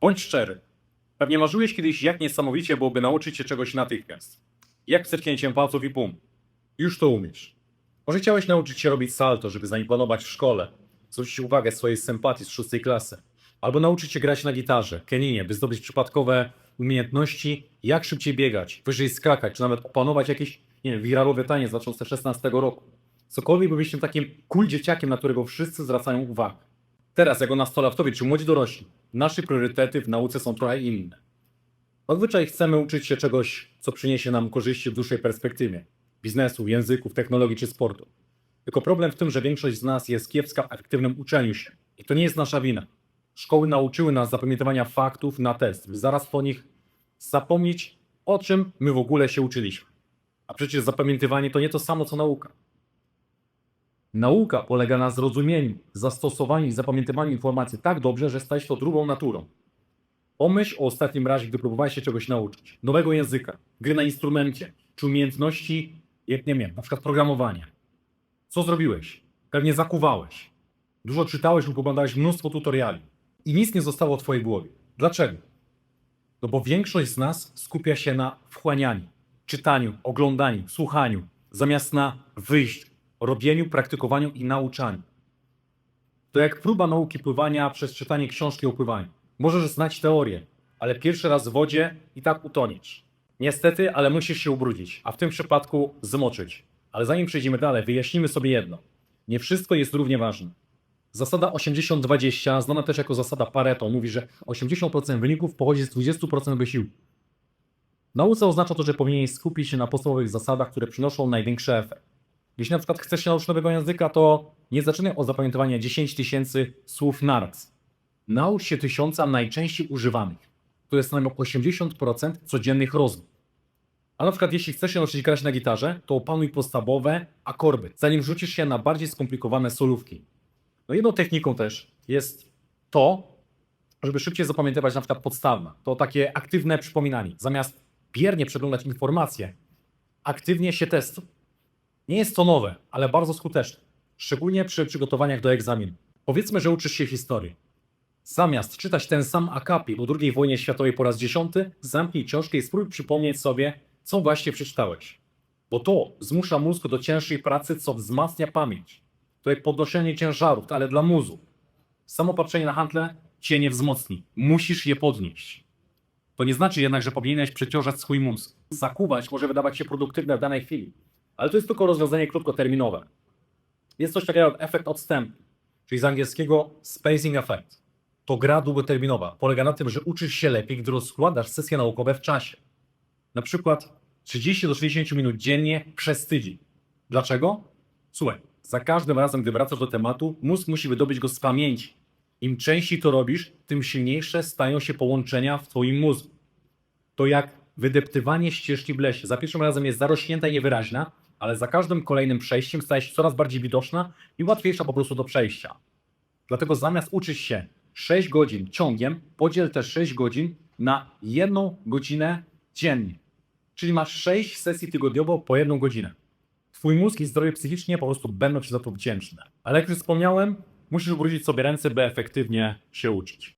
Bądź szczery. Pewnie marzyłeś kiedyś, jak niesamowicie byłoby nauczyć się czegoś natychmiast. Jak wcerknięciem palców i pum. Już to umiesz. Może chciałeś nauczyć się robić salto, żeby zaimponować w szkole, zwrócić uwagę swojej sympatii z szóstej klasy. Albo nauczyć się grać na gitarze, keninie, by zdobyć przypadkowe umiejętności, jak szybciej biegać, wyżej skakać, czy nawet opanować jakieś, nie wiem, wiralowe tanie zaczące 16 roku. Cokolwiek, by być tym takim cool dzieciakiem, na którego wszyscy zwracają uwagę. Teraz, jako nastolatkowie czy młodzi dorośli, nasze priorytety w nauce są trochę inne. Zazwyczaj chcemy uczyć się czegoś, co przyniesie nam korzyści w dłuższej perspektywie biznesu, języków, technologii czy sportu. Tylko problem w tym, że większość z nas jest kiepska w efektywnym uczeniu się. I to nie jest nasza wina. Szkoły nauczyły nas zapamiętywania faktów na test, by zaraz po nich zapomnieć, o czym my w ogóle się uczyliśmy. A przecież zapamiętywanie to nie to samo co nauka. Nauka polega na zrozumieniu, zastosowaniu i zapamiętywaniu informacji tak dobrze, że staje się to drugą naturą. Pomyśl o ostatnim razie, gdy próbowałeś się czegoś nauczyć. Nowego języka, gry na instrumencie, czy umiejętności, jak nie wiem, na przykład programowania. Co zrobiłeś? Pewnie zakuwałeś. Dużo czytałeś lub oglądałeś mnóstwo tutoriali. I nic nie zostało w twojej głowie. Dlaczego? No bo większość z nas skupia się na wchłanianiu, czytaniu, oglądaniu, słuchaniu, zamiast na wyjściu, robieniu, praktykowaniu i nauczaniu. To jak próba nauki pływania przez czytanie książki o pływaniu. Możesz znać teorię, ale pierwszy raz w wodzie i tak utoniesz. Niestety, ale musisz się ubrudzić, a w tym przypadku zmoczyć. Ale zanim przejdziemy dalej, wyjaśnimy sobie jedno. Nie wszystko jest równie ważne. Zasada 80-20, znana też jako zasada Pareto, mówi, że 80% wyników pochodzi z 20% wysiłku. Nauce oznacza to, że powinieneś skupić się na podstawowych zasadach, które przynoszą największy efekt. Jeśli na przykład chcesz się nauczyć nowego języka, to nie zaczynaj od zapamiętywania 10 tysięcy słów naraz. Naucz się tysiąca najczęściej używanych. To jest najmniej 80% codziennych rozmów. A na przykład jeśli chcesz się nauczyć grać na gitarze, to opanuj podstawowe akordy, zanim rzucisz się na bardziej skomplikowane solówki. No jedną techniką też jest to, żeby szybciej zapamiętywać na przykład podstawne. To takie aktywne przypominanie. Zamiast biernie przeglądać informacje, aktywnie się testuj. Nie jest to nowe, ale bardzo skuteczne. Szczególnie przy przygotowaniach do egzaminu. Powiedzmy, że uczysz się historii. Zamiast czytać ten sam akapit o II wojnie światowej po raz dziesiąty, zamknij książkę i spróbuj przypomnieć sobie, co właśnie przeczytałeś. Bo to zmusza mózg do cięższej pracy, co wzmacnia pamięć. To jak podnoszenie ciężarów, ale dla mózgu. Samo patrzenie na handle cię nie wzmocni. Musisz je podnieść. To nie znaczy jednak, że powinieneś przeciążać swój mózg. Zakuwać może wydawać się produktywne w danej chwili, ale to jest tylko rozwiązanie krótkoterminowe. Jest coś takiego jak efekt odstępu, czyli z angielskiego spacing effect. To gra długoterminowa. Polega na tym, że uczysz się lepiej, gdy rozkładasz sesje naukowe w czasie. Na przykład 30 do 60 minut dziennie przez tydzień. Dlaczego? Słuchaj, za każdym razem, gdy wracasz do tematu, mózg musi wydobyć go z pamięci. Im częściej to robisz, tym silniejsze stają się połączenia w twoim mózgu. To jak wydeptywanie ścieżki w lesie. Za pierwszym razem jest zarośnięta i niewyraźna, ale za każdym kolejnym przejściem staje się coraz bardziej widoczna i łatwiejsza po prostu do przejścia. Dlatego zamiast uczyć się 6 godzin ciągiem, podziel te 6 godzin na jedną godzinę dziennie. Czyli masz 6 sesji tygodniowo po jedną godzinę. Twój mózg i zdrowie psychicznie po prostu będą ci za to wdzięczne. Ale jak już wspomniałem, musisz ubrudzić sobie ręce, by efektywnie się uczyć.